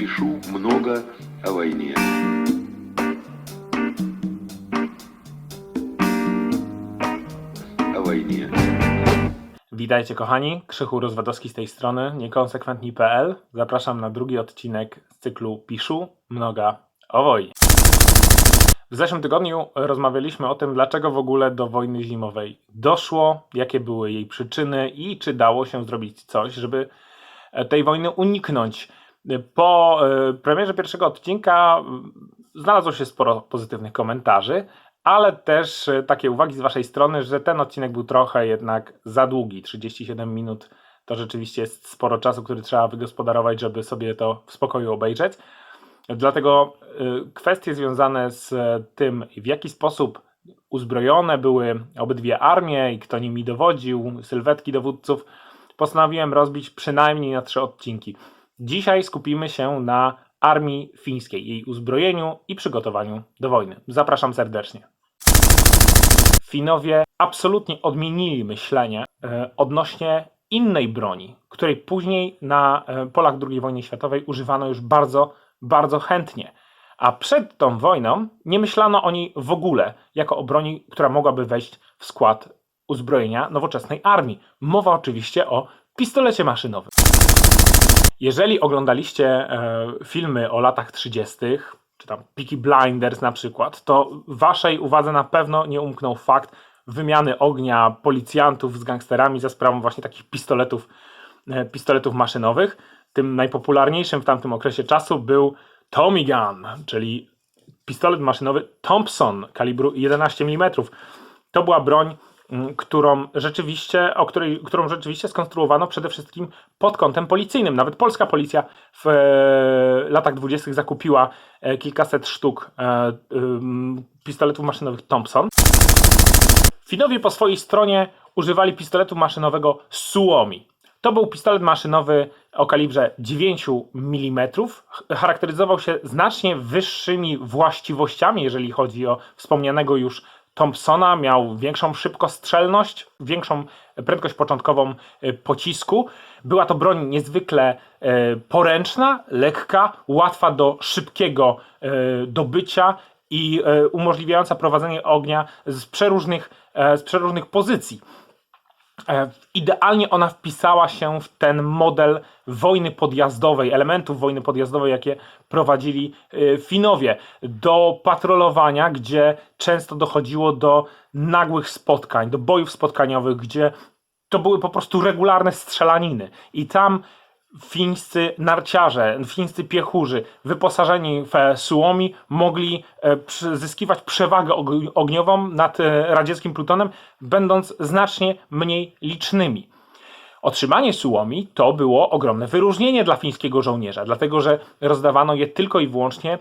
пишу много о войне. О войне. Witajcie kochani, Krzychu Rozwadowski z tej strony, niekonsekwentni.pl. Zapraszam na drugi odcinek z cyklu Piszu Mnoga o wojnie. W zeszłym tygodniu rozmawialiśmy o tym, dlaczego w ogóle do wojny zimowej doszło, jakie były jej przyczyny i czy dało się zrobić coś, żeby e, tej wojny uniknąć. Po e, premierze pierwszego odcinka m, znalazło się sporo pozytywnych komentarzy, ale też e, takie uwagi z Waszej strony, że ten odcinek był trochę jednak za długi. 37 minut to rzeczywiście jest sporo czasu, który trzeba wygospodarować, żeby sobie to w spokoju obejrzeć. Dlatego y, kwestie związane z tym, w jaki sposób uzbrojone były obydwie armie i kto nimi dowodził, sylwetki dowódców, postanowiłem rozbić przynajmniej na trzy odcinki. Dzisiaj skupimy się na armii fińskiej, jej uzbrojeniu i przygotowaniu do wojny. Zapraszam serdecznie. Finowie absolutnie odmienili myślenie e, odnośnie innej broni, której później na e, polach II wojny światowej używano już bardzo, bardzo chętnie. A przed tą wojną nie myślano o niej w ogóle jako o broni, która mogłaby wejść w skład uzbrojenia nowoczesnej armii. Mowa oczywiście o pistolecie maszynowym. Jeżeli oglądaliście e, filmy o latach 30., czy tam Peaky Blinders na przykład, to waszej uwadze na pewno nie umknął fakt wymiany ognia policjantów z gangsterami za sprawą właśnie takich pistoletów, e, pistoletów maszynowych. Tym najpopularniejszym w tamtym okresie czasu był Tommy Gun, czyli pistolet maszynowy Thompson kalibru 11 mm. To była broń, którą rzeczywiście, o której, którą rzeczywiście skonstruowano przede wszystkim pod kątem policyjnym. Nawet polska policja w e, latach 20. zakupiła e, kilkaset sztuk e, pistoletów maszynowych Thompson. Finowie po swojej stronie używali pistoletu maszynowego Suomi. To był pistolet maszynowy o kalibrze 9 mm. Charakteryzował się znacznie wyższymi właściwościami, jeżeli chodzi o wspomnianego już Thompsona. Miał większą szybkostrzelność, większą prędkość początkową e, pocisku. Była to broń niezwykle e, poręczna, lekka, łatwa do szybkiego e, dobycia i umożliwiająca prowadzenie ognia z przeróżnych, z przeróżnych pozycji. E, Idealnie ona wpisała się w ten model wojny podjazdowej, elementów wojny podjazdowej, jakie prowadzili e, Finowie do patrolowania, gdzie często dochodziło do nagłych spotkań, do bojów spotkaniowych, gdzie to były po prostu regularne strzelaniny. I tam fińscy narciarze, fińscy piechurzy wyposażeni w e, Suomi mogli e, zyskiwać przewagę og- ogniową nad e, radzieckim plutonem, będąc znacznie mniej licznymi. Otrzymanie Suomi to było ogromne wyróżnienie dla fińskiego żołnierza, dlatego że rozdawano je tylko i wyłącznie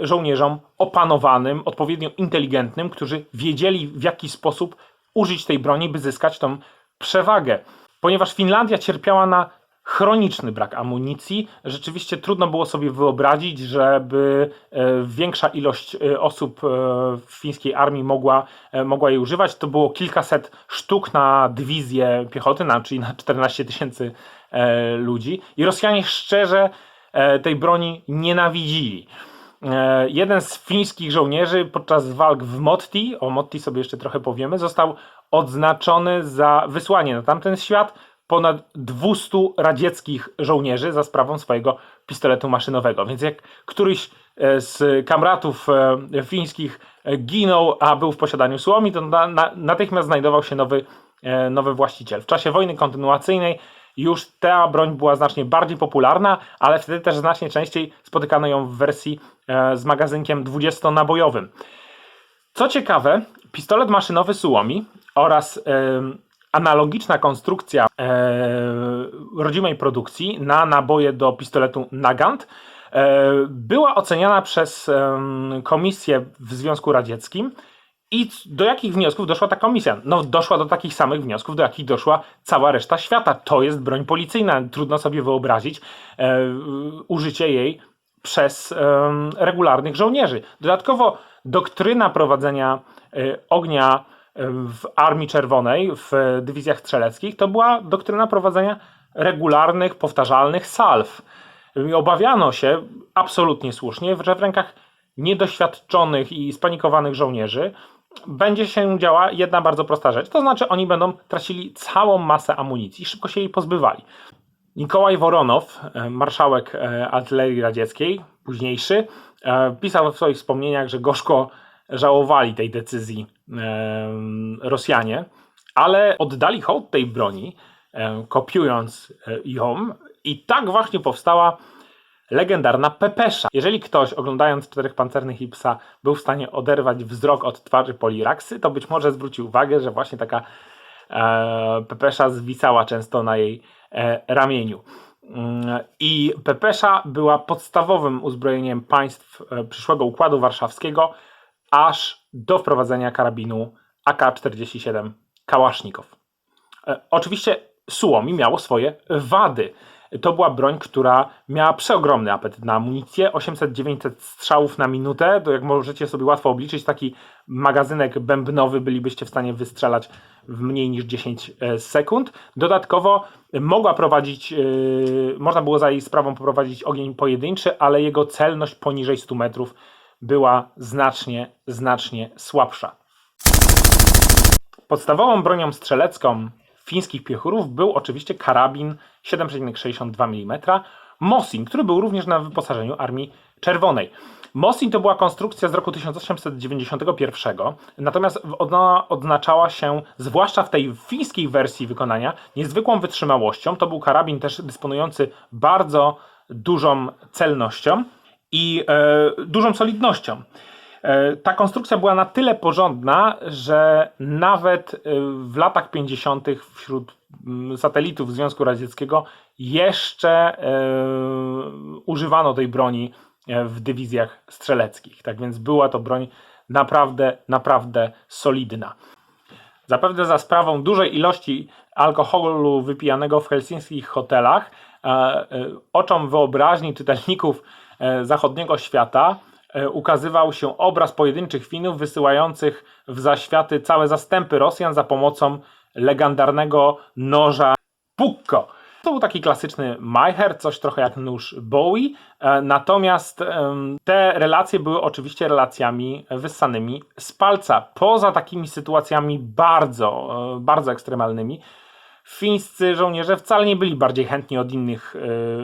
żołnierzom opanowanym, odpowiednio inteligentnym, którzy wiedzieli w jaki sposób użyć tej broni, by zyskać tą przewagę. Ponieważ Finlandia cierpiała na chroniczny brak amunicji, rzeczywiście trudno było sobie wyobrazić, żeby e, większa ilość e, osób e, w fińskiej armii mogła, mogła jej używać. To było kilkaset sztuk na dywizję piechoty, na, czyli na 14 tysięcy ludzi. I Rosjanie szczerze tej broni nienawidzili. Jeden z fińskich żołnierzy podczas walk w Motti, o Motti sobie jeszcze trochę powiemy, został odznaczony za wysłanie na tamten świat ponad 200 radzieckich żołnierzy za sprawą swojego pistoletu maszynowego. Więc jak któryś e, z kamratów e, fińskich e, ginął, a był w posiadaniu Suomi, to na, na, natychmiast znajdował się nowy, nowy właściciel. W czasie wojny kontynuacyjnej już ta broń była znacznie bardziej popularna, ale wtedy też znacznie częściej spotykano ją w wersji z magazynkiem 20-nabojowym. Co ciekawe, pistolet maszynowy Suomi oraz analogiczna konstrukcja e, rodzimej produkcji na naboje do pistoletu Nagant e, była oceniana przez komisję w Związku Radzieckim. I do jakich wniosków doszła ta komisja? No, doszła do takich samych wniosków, do jakich doszła cała reszta świata. To jest broń policyjna. Trudno sobie wyobrazić e, użycie jej przez em, regularnych żołnierzy. Dodatkowo doktryna prowadzenia e, ognia e, w Armii Czerwonej, w dywizjach strzeleckich, to była doktryna prowadzenia regularnych, powtarzalnych salw. I obawiano się, absolutnie słusznie, że w rękach niedoświadczonych i spanikowanych żołnierzy będzie się działa jedna bardzo prosta rzecz. To znaczy, oni będą tracili całą masę amunicji i szybko się jej pozbywali. Nikołaj Woronow, e, marszałek e, artylerii radzieckiej, późniejszy, e, pisał w swoich wspomnieniach, że gorzko żałowali tej decyzji Rosjanie, ale oddali hołd tej broni, kopiując e, ją, i tak właśnie powstała legendarna Pepesza. Jeżeli ktoś oglądając Czterech Pancernych i Psa był w stanie oderwać wzrok od twarzy Poliraksy, to być może zwrócił uwagę, że właśnie taka e, Pepesza zwisała często na jej e, ramieniu. Mm, I Pepesza była podstawowym uzbrojeniem państw e, przyszłego Układu Warszawskiego, aż do wprowadzenia karabinu AK-47 Kałasznikow. E, Oczywiście Suomi miało swoje wady. To była broń, która miała przeogromny apetyt na amunicję, 800-900 strzałów na minutę, to jak możecie sobie łatwo obliczyć, taki magazynek bębnowy bylibyście w stanie wystrzelać w mniej niż 10 e, sekund. Dodatkowo mogła prowadzić, e, można było za jej sprawą poprowadzić ogień pojedynczy, ale jego celność poniżej 100 metrów była znacznie, znacznie słabsza. Podstawową bronią strzelecką fińskich piechurów był oczywiście karabin 7,62 mm Mosin, który był również na wyposażeniu Armii Czerwonej. Mosin to była konstrukcja z roku 1891, natomiast ona odznaczała się, zwłaszcza w tej fińskiej wersji wykonania, niezwykłą wytrzymałością. To był karabin też dysponujący bardzo dużą celnością i e, dużą solidnością. E, Ta konstrukcja była na tyle porządna, że nawet e, w latach 50. wśród mm, satelitów Związku Radzieckiego jeszcze używano tej broni w dywizjach strzeleckich. Tak więc była to broń naprawdę, naprawdę solidna. Zapewne za sprawą dużej ilości alkoholu wypijanego w helsińskich hotelach, oczom wyobraźni czytelników zachodniego świata e, ukazywał się obraz pojedynczych Finów wysyłających w zaświaty całe zastępy Rosjan za pomocą legendarnego noża Pukko. To był taki klasyczny Majher, coś trochę jak nóż Bowie, e, natomiast te relacje były oczywiście relacjami wyssanymi z palca. Poza takimi sytuacjami bardzo, e, bardzo ekstremalnymi, fińscy żołnierze wcale nie byli bardziej chętni od innych,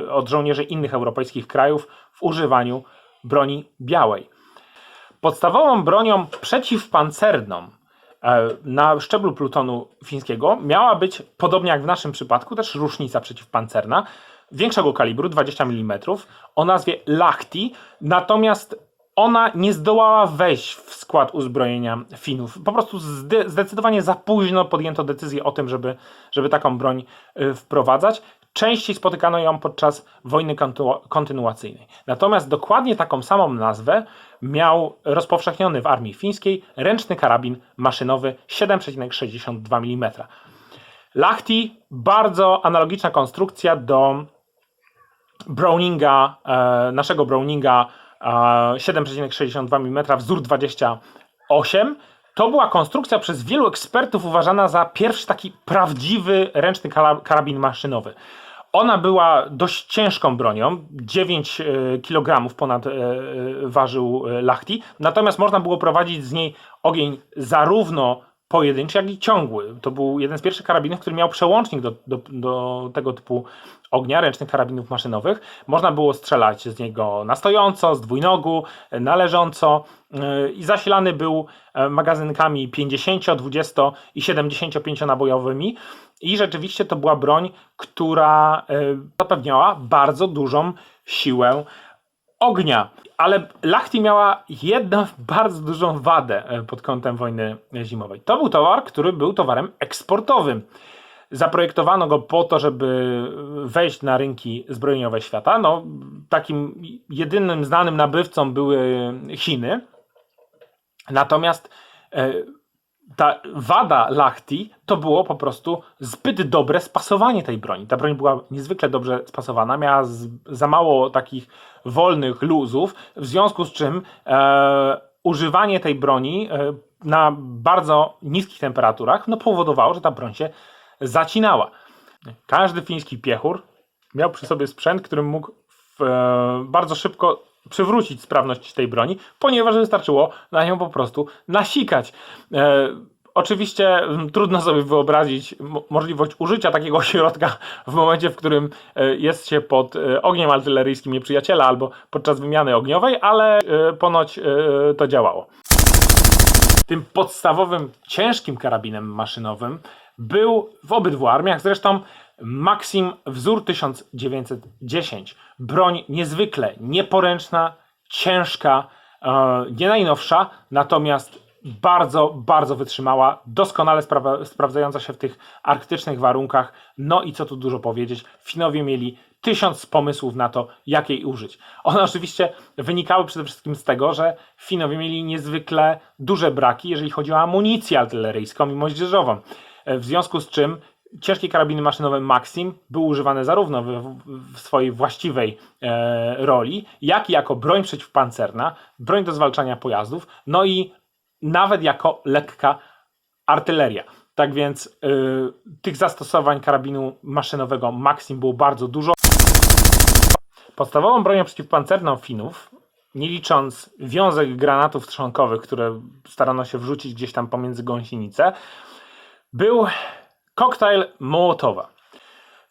e, od żołnierzy innych europejskich krajów w używaniu broni białej. Podstawową bronią przeciwpancerną e, na szczeblu plutonu fińskiego miała być, podobnie jak w naszym przypadku, też rusznica przeciwpancerna większego kalibru, 20 mm, o nazwie Lahti, natomiast ona nie zdołała wejść w skład uzbrojenia Finów. Po prostu zde- zdecydowanie za późno podjęto decyzję o tym, żeby, żeby taką broń y, wprowadzać. Częściej spotykano ją podczas wojny kontynu- kontynuacyjnej. Natomiast dokładnie taką samą nazwę miał rozpowszechniony w armii fińskiej ręczny karabin maszynowy 7,62 mm. Lahti, bardzo analogiczna konstrukcja do Browninga, e, naszego Browninga 7,62 mm wzór 28. To była konstrukcja przez wielu ekspertów uważana za pierwszy taki prawdziwy ręczny karabin maszynowy. Ona była dość ciężką bronią, 9 e, kg ponad e, e, ważył Lahti, natomiast można było prowadzić z niej ogień zarówno pojedynczy, jak i ciągły. To był jeden z pierwszych karabinów, który miał przełącznik do, do, do tego typu ognia, ręcznych karabinów maszynowych. Można było strzelać z niego na stojąco, z dwójnogu, na leżąco yy, i zasilany był e, magazynkami 50, 20 i 75 nabojowymi. I rzeczywiście to była broń, która e, zapewniała bardzo dużą siłę ognia. Ale Lahti miała jedną bardzo dużą wadę e, pod kątem wojny zimowej. To był towar, który był towarem eksportowym. Zaprojektowano go po to, żeby wejść na rynki zbrojeniowe świata. No, takim jedynym znanym nabywcą były Chiny. Natomiast e, ta wada Lahti to było po prostu zbyt dobre spasowanie tej broni. Ta broń była niezwykle dobrze spasowana, miała z, za mało takich wolnych luzów, w związku z czym e, używanie tej broni e, na bardzo niskich temperaturach no, powodowało, że ta broń się zacinała. Każdy fiński piechur miał przy sobie sprzęt, którym mógł w, e, bardzo szybko przywrócić sprawność tej broni, ponieważ wystarczyło na nią po prostu nasikać. E, Oczywiście mm, trudno sobie wyobrazić mo- możliwość użycia takiego środka w momencie, w którym e, jest się pod e, ogniem artyleryjskim nieprzyjaciela albo podczas wymiany ogniowej, ale e, ponoć to działało. Tym podstawowym, ciężkim karabinem maszynowym był w obydwu armiach zresztą Maxim wzór 1910. Broń niezwykle nieporęczna, ciężka, e, nie najnowsza, natomiast bardzo, bardzo wytrzymała, doskonale spra- sprawdzająca się w tych arktycznych warunkach. No i co tu dużo powiedzieć, Finowie mieli tysiąc pomysłów na to, jak jej użyć. One oczywiście wynikały przede wszystkim z tego, że Finowie mieli niezwykle duże braki, jeżeli chodzi o amunicję artyleryjską i moździerzową. E, W związku z czym ciężkie karabiny maszynowe Maxim były używane zarówno w, w swojej właściwej e, roli, jak i jako broń przeciwpancerna, broń do zwalczania pojazdów, no i nawet jako lekka artyleria. Tak więc y, tych zastosowań karabinu maszynowego Maxim było bardzo dużo. Podstawową bronią przeciwpancerną Finów, nie licząc wiązek granatów trzonkowych, które starano się wrzucić gdzieś tam pomiędzy gąsienice, był koktajl Mołotowa.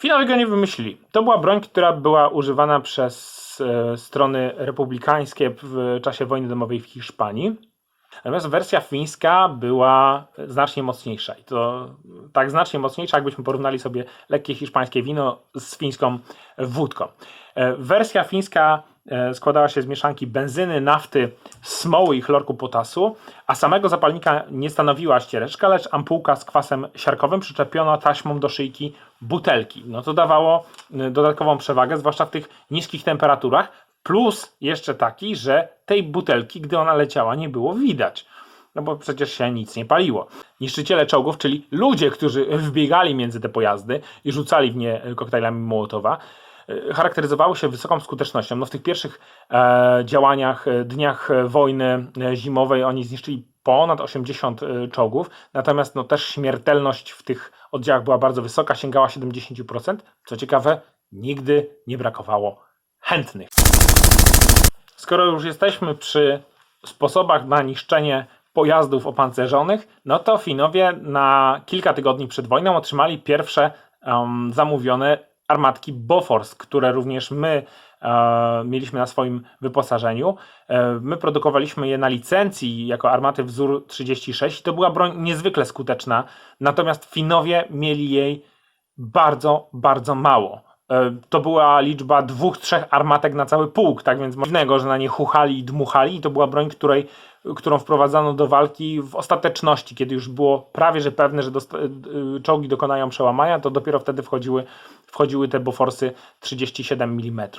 Finowie go nie wymyślili. To była broń, która była używana przez e, strony republikańskie w czasie wojny domowej w Hiszpanii. Natomiast wersja fińska była znacznie mocniejsza. I to tak znacznie mocniejsza, jakbyśmy porównali sobie lekkie hiszpańskie wino z fińską wódką. E, Wersja fińska składała się z mieszanki benzyny, nafty, smoły i chlorku potasu, a samego zapalnika nie stanowiła ściereczka, lecz ampułka z kwasem siarkowym przyczepiona taśmą do szyjki butelki. No to dawało e, dodatkową przewagę, zwłaszcza w tych niskich temperaturach, Plus jeszcze taki, że tej butelki, gdy ona leciała, nie było widać. No bo przecież się nic nie paliło. Niszczyciele czołgów, czyli ludzie, którzy wbiegali między te pojazdy i rzucali w nie koktajlami Mołotowa, e, charakteryzowały się wysoką skutecznością. No w tych pierwszych e, działaniach, e, dniach e, wojny e, zimowej oni zniszczyli ponad 80 e, czołgów, natomiast no też śmiertelność w tych oddziałach była bardzo wysoka, sięgała 70%. Co ciekawe, nigdy nie brakowało chętnych. Skoro już jesteśmy przy sposobach na niszczenie pojazdów opancerzonych, no to Finowie na kilka tygodni przed wojną otrzymali pierwsze em, zamówione armatki Bofors, które również my e, mieliśmy na swoim wyposażeniu. E, my produkowaliśmy je na licencji jako armaty wzór 36 i to była broń niezwykle skuteczna, natomiast Finowie mieli jej bardzo, bardzo mało. E, To była liczba dwóch, trzech armatek na cały pułk, tak więc dziwnego, że na nie chuchali i dmuchali i to była broń, której, którą wprowadzano do walki w ostateczności, kiedy już było prawie, że pewne, że y, czołgi dokonają przełamania, to dopiero wtedy wchodziły, wchodziły te Boforsy 37 mm.